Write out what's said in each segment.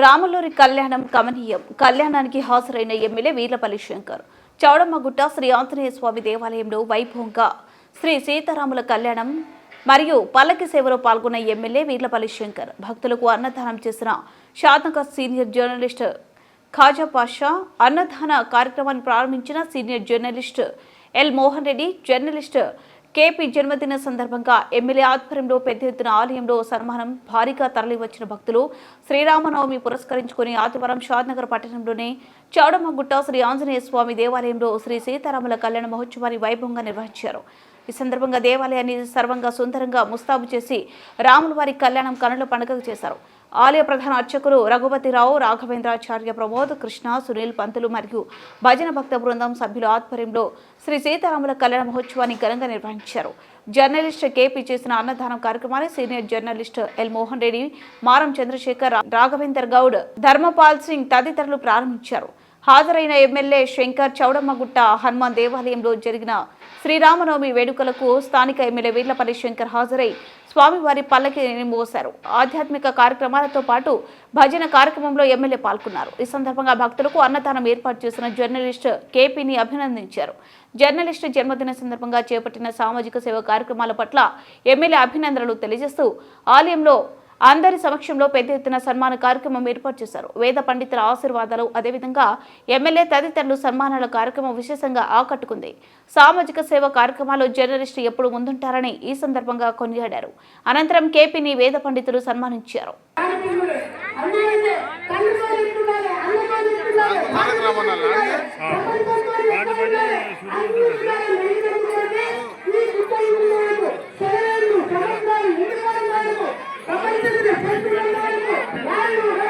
రాములూరి కళ్యాణం కమనీయం. కళ్యాణానికి హాజరైన ఎమ్మెల్యే వీర్లపల్లి శంకర్. చౌడమ్మగుట్ట శ్రీ ఆంజనేయ స్వామి దేవాలయంలో వైభవంగా శ్రీ సీతారాముల కళ్యాణం మరియు పల్లకి సేవలో పాల్గొన్న ఎమ్మెల్యే వీర్లపల్లి శంకర్. భక్తులకు అన్నదానం చేసిన షాద్నగర్ సీనియర్ జర్నలిస్ట్ ఖాజా పాషా అన్నదాన కార్యక్రమాన్ని ప్రారంభించిన senior journalist L Mohan Reddy journalist KP జన్మదిన సందర్భంగా ఎమ్మెల్యే ఆధ్వర్యంలో పెద్ద ఎత్తున ఆలయంలో సన్మానం భారీగా తరలివచ్చిన భక్తులు శ్రీరామనవమి పురస్కరించుకుని ఆదివారం షాద్నగర్ పట్టణంలోని చౌడమ్మగుట్ట శ్రీ ఆంజనేయ స్వామి దేవాలయంలో శ్రీ సీతారాముల కళ్యాణ మహోత్సవాన్ని వైభవంగా నిర్వహించారు. ఈ సందర్భంగా దేవాలయాన్ని సర్వంగా సుందరంగా ముస్తాబు చేసి రాముల వారి కళ్యాణం కనుల పండుగ చేశారు. ఆలయ ప్రధాన అర్చకులు రఘుపతిరావు రాఘవేంద్రాచార్య ప్రమోద్ కృష్ణ సునీల్ పంతులు మరియు భజన భక్త బృందం సభ్యుల ఆధ్వర్యంలో శ్రీ సీతారాముల కళ్యాణ మహోత్సవాన్ని ఘనంగా నిర్వహించారు. జర్నలిస్ట్ కేపీ చేసిన అన్నదానం కార్యక్రమాన్ని senior journalist L Mohan Reddy Maram Chandrashekar Raghavender Goud Dharmapal Singh తదితరులు ప్రారంభించారు. హాజరైన ఎమ్మెల్యే శంకర్ చౌడమ్మగుట్ట హనుమాన్ దేవాలయంలో జరిగిన శ్రీరామనవమి వేడుకలకు స్థానిక ఎమ్మెల్యే వీర్లపల్లి శంకర్ హాజరై స్వామివారి పల్లకిని మోశారు ఆధ్యాత్మిక కార్యక్రమాలతో పాటు భజన కార్యక్రమంలో ఎమ్మెల్యే పాల్గొన్నారు. ఈ సందర్భంగా భక్తులకు అన్నదానం ఏర్పాటు చేసిన జర్నలిస్ట్ కేపీని అభినందించారు. జర్నలిస్ట్ జన్మదిన సందర్భంగా చేపట్టిన సామాజిక సేవ కార్యక్రమాల పట్ల ఎమ్మెల్యే అభినందనలు తెలియజేస్తూ ఆలయంలో అందరి సమక్షంలో పెద్ద ఎత్తున సన్మాన కార్యక్రమం ఏర్పాటు చేశారు. వేద పండితుల ఆశీర్వాదాలు అదేవిధంగా ఎమ్మెల్యే తదితరులు సన్మానాల కార్యక్రమం విశేషంగా ఆకట్టుకుంది. సామాజిక సేవ కార్యక్రమాల్లో జర్నలిస్టు ఎప్పుడు ముందుంటారని ఈ సందర్భంగా కొనియాడారు. అనంతరం కేపీని వేద పండితులు సన్మానించారు. வாழ்கிறது பெற்றுள்ள வாழ்வு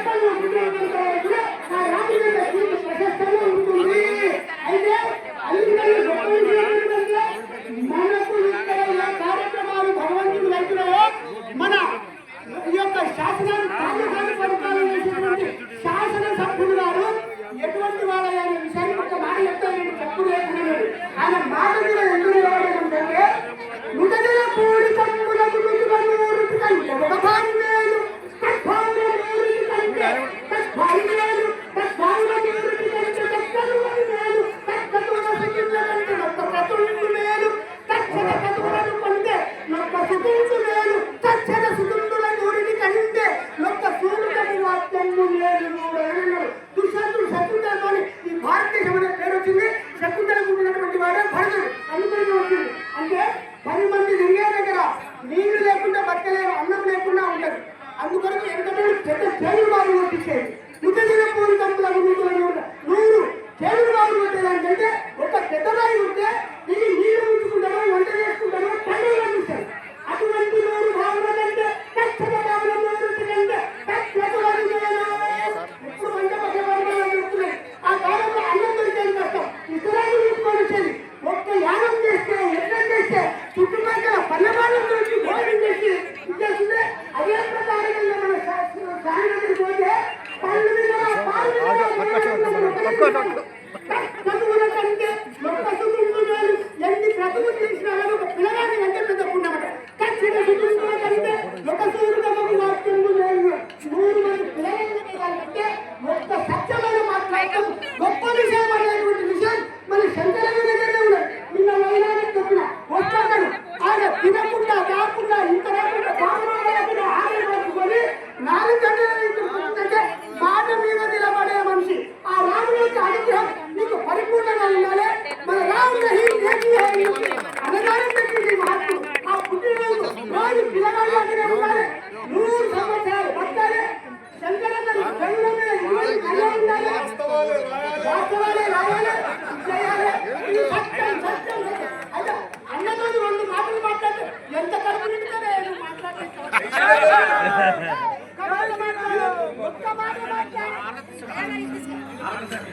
করো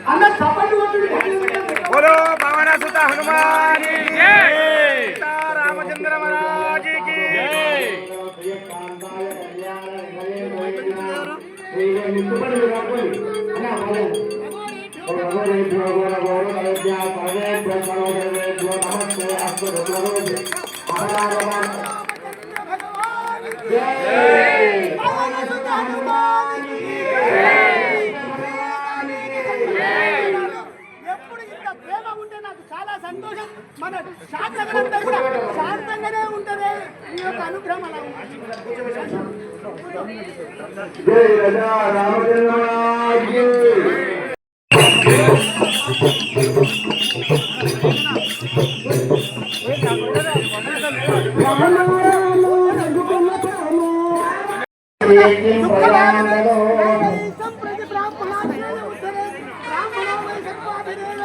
అన్న చప్పట్లు బోలో పవన సుత హనుమాని. రామచంద్ర మహారాజీకి. జయ పవన సుత హనుమాన్. శాంతంగా కూడా శాంతంగానే ఉంటుంది మీ యొక్క అనుగ్రహం అలా ఉంది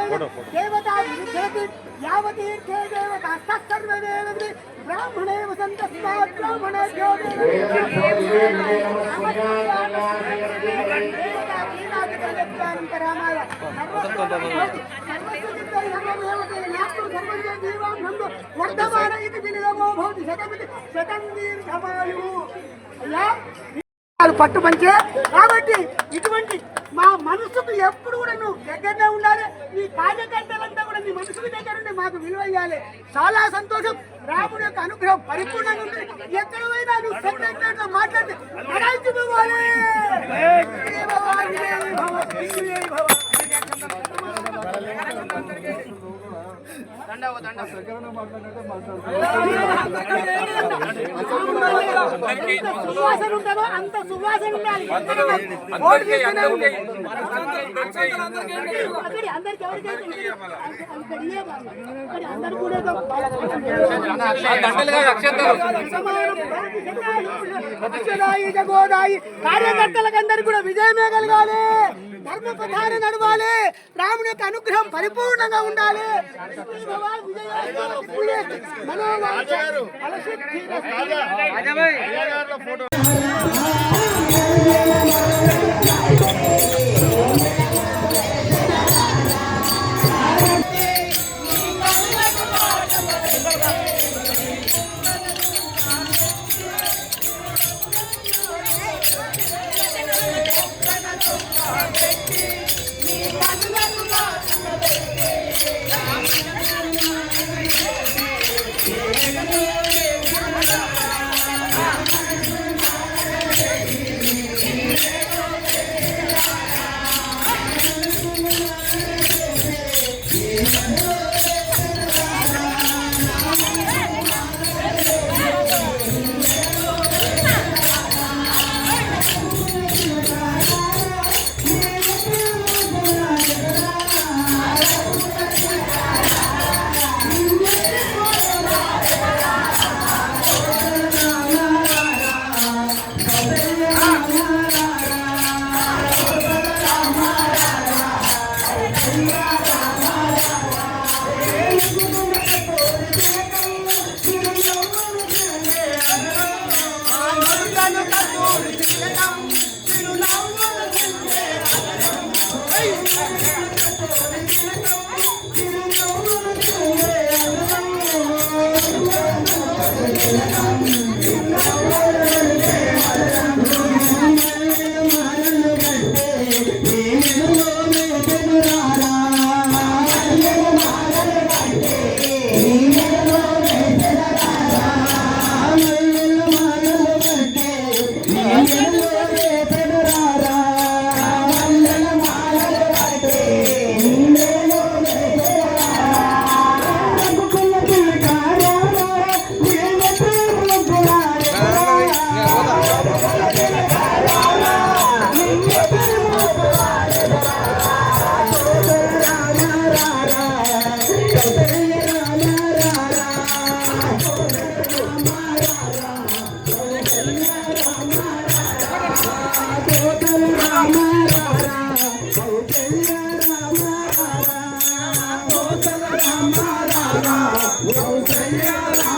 విరుద్ధేతి యావతీర్థే దేవతా సర్వదేవతి బ్రాహ్మణేవ సంతస్మాత్ బ్రాహ్మణేభ్యో వర్ధమాన ఇది వినియోగో భవతి శతమితి శతం దీర్ఘమాయు అయ్యా వాళ్ళు పట్టు పంచే కాబట్టి ఇటువంటి మా మనసుకు ఎప్పుడు కూడా నువ్వు దగ్గరనే ఉండాలి. నీ కార్యకర్తలంతా కూడా నీ మనసుకు దగ్గర ఉండి మాకు విలువ ఇవ్వాలి చాలా సంతోషం. రాముడి యొక్క అనుగ్రహం పరిపూర్ణంగా ఉంటుంది ఎక్కడ పోయినా నువ్వు సెక్రటరీతో మాట్లాడితే అంత సువాసన ఉండాలి అందరికి ఎవరికైతే అందరు కూడా అక్షరాయి కార్యకర్తలకు అందరికి కూడా విజయమే కలగాలి ధర్మ ప్రధాన నడవాలి. రాముని యొక్క అనుగ్రహం పరిపూర్ణంగా ఉండాలి. మనోవాంఛ. Thank you. Yeah.